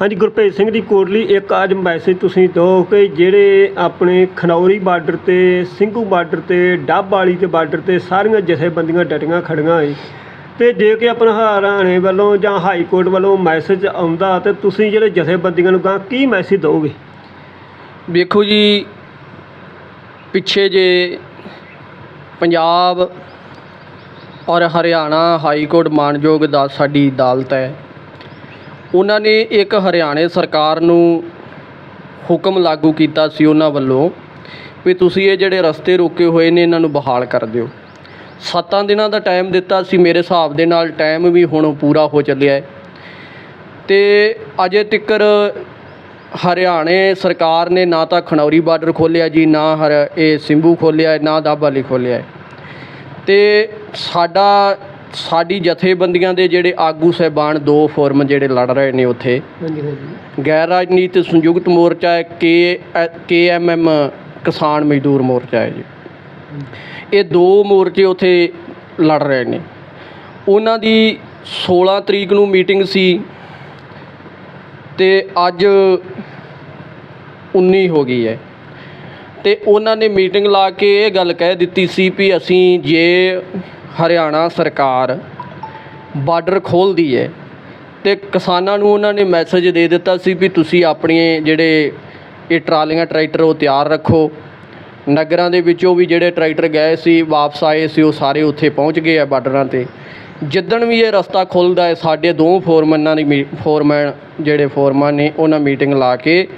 ਹਾਂਜੀ ਗੁਰਭੇਜ ਸਿੰਘ ਦੀ ਕੋਟਲੀ, ਇੱਕ ਅੱਜ ਮੈਸੇਜ ਤੁਸੀਂ ਦਿਓ ਕਿ ਜਿਹੜੇ ਆਪਣੇ ਖਨੌਰੀ ਬਾਰਡਰ ਤੇ, ਸਿੰਘੂ ਬਾਰਡਰ ਤੇ, ਡੱਬ ਵਾਲੀ ਦੇ ਬਾਰਡਰ ਤੇ ਸਾਰੀਆਂ ਜਥੇਬੰਦੀਆਂ ਡਟੀਆਂ ਖੜੀਆਂ ਏ। ਤੇ ਜੇ ਕਿ ਆਪਣਾ ਹਰਿਆਣੇ ਵੱਲੋਂ ਜਾਂ ਹਾਈ ਕੋਰਟ ਵੱਲੋਂ ਮੈਸੇਜ ਆਉਂਦਾ ਤੇ ਤੁਸੀਂ ਜਿਹੜੇ ਜਥੇਬੰਦੀਆਂ ਨੂੰ ਗਾਂ ਕੀ ਮੈਸੇਜ ਦਿਓਗੇ ਵੇਖੋ ਜੀ, ਪਿੱਛੇ ਜੇ ਪੰਜਾਬ ਔਰ ਹਰਿਆਣਾ ਹਾਈ ਕੋਰਟ ਮਾਨਯੋਗ ਦਾ ਸਾਡੀ ਅਦਾਲਤ ਹੈ। ਉਹਨਾਂ ਨੇ ਇੱਕ ਹਰਿਆਣੇ ਸਰਕਾਰ ਨੂੰ ਹੁਕਮ ਲਾਗੂ ਕੀਤਾ ਸੀ ਉਹਨਾਂ ਵੱਲੋਂ ਵੀ ਤੁਸੀਂ ਇਹ ਜਿਹੜੇ ਰਸਤੇ ਰੋਕੇ ਹੋਏ ਨੇ ਇਹਨਾਂ ਨੂੰ ਬਹਾਲ ਕਰ ਦਿਓ ਸੱਤਾਂ ਦਿਨਾਂ ਦਾ ਟਾਈਮ ਦਿੱਤਾ ਸੀ ਮੇਰੇ ਹਿਸਾਬ ਦੇ ਨਾਲ ਟਾਈਮ ਵੀ ਹੁਣ ਪੂਰਾ ਹੋ ਚੱਲਿਆ ਹੈ ਤੇ ਅਜੇ ਤੱਕਰ ਹਰਿਆਣੇ ਸਰਕਾਰ ਨੇ ਨਾ ਤਾਂ ਖਣੌਰੀ ਬਾਰਡਰ ਖੋਲ੍ਹਿਆ ਜੀ ਨਾ ਹਰ ਇਹ ਸਿੰਭੂ ਖੋਲ੍ਹਿਆ ਹੈ, ਨਾ ਦਾਬਾਲੀ ਖੋਲ੍ਹਿਆ ਹੈ। ਤੇ ਸਾਡਾ ਸਾਡੀ ਜਥੇਬੰਦੀਆਂ ਦੇ ਜਿਹੜੇ ਆਗੂ ਸਹਿਬਾਨ ਦੋ ਫੋਰਮ ਜਿਹੜੇ ਲੜ ਰਹੇ ਨੇ ਉੱਥੇ। ਹਾਂਜੀ ਹਾਂਜੀ। ਗੈਰ ਰਾਜਨੀਤਿਕ ਸੰਯੁਕਤ ਮੋਰਚਾ ਹੈ ਕੇ ਕੇ ਐਮ ਐਮ ਕਿਸਾਨ ਮਜ਼ਦੂਰ ਮੋਰਚਾ ਹੈ ਜੀ। ਇਹ ਦੋ ਮੋਰਚੇ ਉੱਥੇ ਲੜ ਰਹੇ ਨੇ। ਉਹਨਾਂ ਦੀ 16 ਤਰੀਕ ਨੂੰ ਮੀਟਿੰਗ ਸੀ ਤੇ ਅੱਜ 19 ਹੋ ਗਈ ਹੈ। ਤੇ ਉਹਨਾਂ ਨੇ ਮੀਟਿੰਗ ਲਾ ਕੇ ਇਹ ਗੱਲ ਕਹਿ ਦਿੱਤੀ ਸੀ ਵੀ ਅਸੀਂ ਜੇ ਹਰਿਆਣਾ ਸਰਕਾਰ ਬਾਰਡਰ ਖੋਲ੍ਹਦੀ ਹੈ ਤੇ ਕਿਸਾਨਾਂ ਨੂੰ ਉਹਨਾਂ ਨੇ ਮੈਸੇਜ ਦੇ ਦਿੱਤਾ ਸੀ ਵੀ ਤੁਸੀਂ ਆਪਣੇ ਜਿਹੜੇ ਇਹ ਟਰਾਲੀਆਂ, ਟਰੈਕਟਰ ਉਹ ਤਿਆਰ ਰੱਖੋ। ਨਗਰਾਂ ਦੇ ਵਿੱਚੋਂ ਵੀ ਜਿਹੜੇ ਟਰੈਕਟਰ ਗਏ ਸੀ, ਵਾਪਸ ਆਏ ਸੀ, ਉਹ ਸਾਰੇ ਉੱਥੇ ਪਹੁੰਚ ਗਏ ਆ ਬਾਰਡਰਾਂ ਤੇ। ਜਿੱਦਣ ਵੀ ਇਹ ਰਸਤਾ ਖੁੱਲਦਾ ਹੈ ਸਾਡੇ ਦੋ ਫੋਰਮੈਨਾਂ ਦੀ ਮੀ- ਫੋਰਮੈਨ ਜਿਹੜੇ ਫੋਰਮੈਨ ਨੇ, ਉਹਨਾਂ ਮੀਟਿੰਗ ਲਾ ਕੇ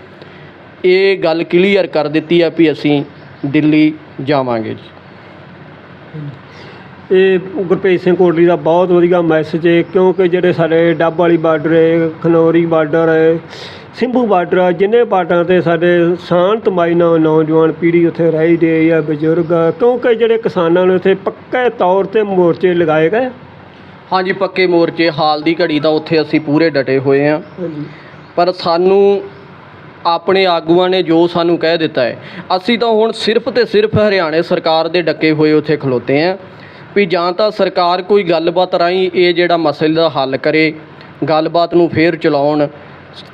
ਇਹ ਗੱਲ ਕਲੀਅਰ ਕਰ ਦਿੱਤੀ ਹੈ ਵੀ ਅਸੀਂ ਦਿੱਲੀ ਜਾਵਾਂਗੇ ਜੀ। ਇਹ ਗੁਰਭੇਜ ਸਿੰਘ ਕੋਟਲੀ ਦਾ ਬਹੁਤ ਵਧੀਆ ਮੈਸੇਜ ਹੈ ਕਿਉਂਕਿ ਜਿਹੜੇ ਸਾਡੇ ਡੱਬ ਵਾਲੀ ਬਾਰਡਰ ਹੈ ਖਨੌਰੀ ਬਾਰਡਰ ਹੈ ਸਿੰਭੂ ਬਾਰਡਰ ਆ ਜਿੰਨੇ ਬਾਰਡਰਾਂ ਤੇ ਸਾਡੇ ਸ਼ਾਂਤਮਈ ਨਾਲ ਨੌਜਵਾਨ ਪੀੜ੍ਹੀ ਉੱਥੇ ਰਹੀ ਦੇ ਆ ਬਜ਼ੁਰਗ ਆ, ਕਿਉਂਕਿ ਜਿਹੜੇ ਕਿਸਾਨਾਂ ਨੇ ਉੱਥੇ ਪੱਕੇ ਤੌਰ ਤੇ ਮੋਰਚੇ ਲਗਾਏ ਗਏ। ਹਾਂਜੀ ਪੱਕੇ ਮੋਰਚੇ ਹਾਲ ਦੀ ਘੜੀ ਤਾਂ ਉੱਥੇ ਅਸੀਂ ਪੂਰੇ ਡਟੇ ਹੋਏ ਹਾਂਜੀ। ਪਰ ਸਾਨੂੰ ਆਪਣੇ ਆਗੂਆਂ ਨੇ ਜੋ ਸਾਨੂੰ ਕਹਿ ਦਿੱਤਾ ਹੈ ਅਸੀਂ ਤਾਂ ਹੁਣ ਸਿਰਫ ਤੇ ਸਿਰਫ ਹਰਿਆਣੇ ਸਰਕਾਰ ਦੇ ਡੱਕੇ ਹੋਏ ਉੱਥੇ ਖਲੋਤੇ ਆਂ। ਵੀ ਜਾਂ ਤਾਂ ਸਰਕਾਰ ਕੋਈ ਗੱਲਬਾਤ ਰਾਹੀਂ ਇਹ ਜਿਹੜਾ ਮਸਲੇ ਦਾ ਹੱਲ ਕਰੇ, ਗੱਲਬਾਤ ਨੂੰ ਫੇਰ ਚਲਾਉਣ।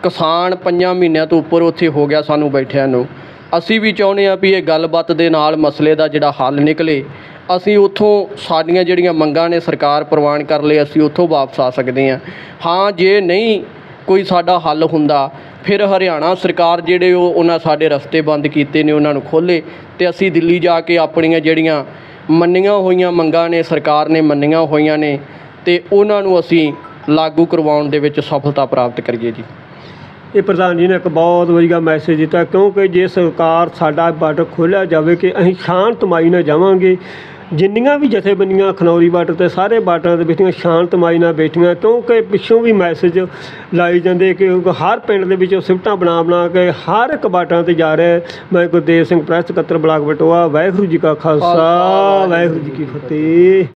ਕਿਸਾਨ ਪੰਜਾਂ ਮਹੀਨਿਆਂ ਤੋਂ ਉੱਪਰ ਉੱਥੇ ਹੋ ਗਿਆ ਸਾਨੂੰ ਬੈਠਿਆਂ ਨੂੰ। ਅਸੀਂ ਵੀ ਚਾਹੁੰਦੇ ਹਾਂ ਵੀ ਇਹ ਗੱਲਬਾਤ ਦੇ ਨਾਲ ਮਸਲੇ ਦਾ ਜਿਹੜਾ ਹੱਲ ਨਿਕਲੇ। ਅਸੀਂ ਉੱਥੋਂ ਸਾਡੀਆਂ ਜਿਹੜੀਆਂ ਮੰਗਾਂ ਨੇ ਸਰਕਾਰ ਪ੍ਰਵਾਨ ਕਰ ਲਏ ਅਸੀਂ ਉੱਥੋਂ ਵਾਪਸ ਆ ਸਕਦੇ ਹਾਂ। ਹਾਂ, ਜੇ ਨਹੀਂ ਕੋਈ ਸਾਡਾ ਹੱਲ ਹੁੰਦਾ, ਫਿਰ ਹਰਿਆਣਾ ਸਰਕਾਰ ਜਿਹੜੇ ਉਹ ਉਹਨਾਂ ਸਾਡੇ ਰਸਤੇ ਬੰਦ ਕੀਤੇ ਨੇ, ਉਹਨਾਂ ਨੂੰ ਖੋਲੇ ਤੇ ਅਸੀਂ ਦਿੱਲੀ ਜਾ ਕੇ ਆਪਣੀਆਂ ਜਿਹੜੀਆਂ ਮੰਨੀਆਂ ਹੋਈਆਂ ਮੰਗਾਂ ਨੇ, ਸਰਕਾਰ ਨੇ ਮੰਨੀਆਂ ਹੋਈਆਂ ਨੇ ਤੇ ਉਹਨਾਂ ਨੂੰ ਅਸੀਂ ਲਾਗੂ ਕਰਵਾਉਣ ਦੇ ਵਿੱਚ ਸਫਲਤਾ ਪ੍ਰਾਪਤ ਕਰੀਏ ਜੀ। ਇਹ ਪ੍ਰਧਾਨ ਜੀ ਨੇ ਇੱਕ ਬਹੁਤ ਵਧੀਆ ਮੈਸੇਜ ਦਿੱਤਾ, ਕਿਉਂਕਿ ਜੇ ਸਰਕਾਰ ਸਾਡਾ ਬਾਰਡਰ ਖੋਲ੍ਹਿਆ ਜਾਵੇ ਕਿ ਅਸੀਂ ਸ਼ਾਂਤਮਈ ਨਾਲ ਜਾਵਾਂਗੇ ਜਿੰਨੀਆਂ ਵੀ ਜਥੇਬੰਦੀਆਂ ਖਨੌਰੀ ਬਾਰਡਰ ਤੇ ਸਾਰੇ ਬਾਰਡਰਾਂ ਦੇ ਬੈਠੀਆਂ ਸ਼ਾਂਤਮਈ ਨਾਲ ਬੈਠੀਆਂ ਕਿਉਂਕਿ ਪਿੱਛੋਂ ਵੀ ਮੈਸੇਜ ਲਾਈ ਜਾਂਦੇ ਕਿ ਹਰ ਪਿੰਡ ਦੇ ਵਿੱਚੋਂ ਸਿਫਟਾਂ ਬਣਾ ਬਣਾ ਕੇ ਹਰ ਇੱਕ ਬਾਰਡਰਾਂ ਤੇ ਜਾ ਰਿਹਾ ਮੈਂ ਗੁਰਦੇਵ ਸਿੰਘ ਪ੍ਰੈਸ ਸਕੱਤਰ ਬਲਾਕ ਬਟੋਆ ਵਾਹਿਗੁਰੂ ਜੀ ਕਾ ਖਾਲਸਾ ਵਾਹਿਗੁਰੂ ਜੀ ਕੀ ਫਤਿਹ।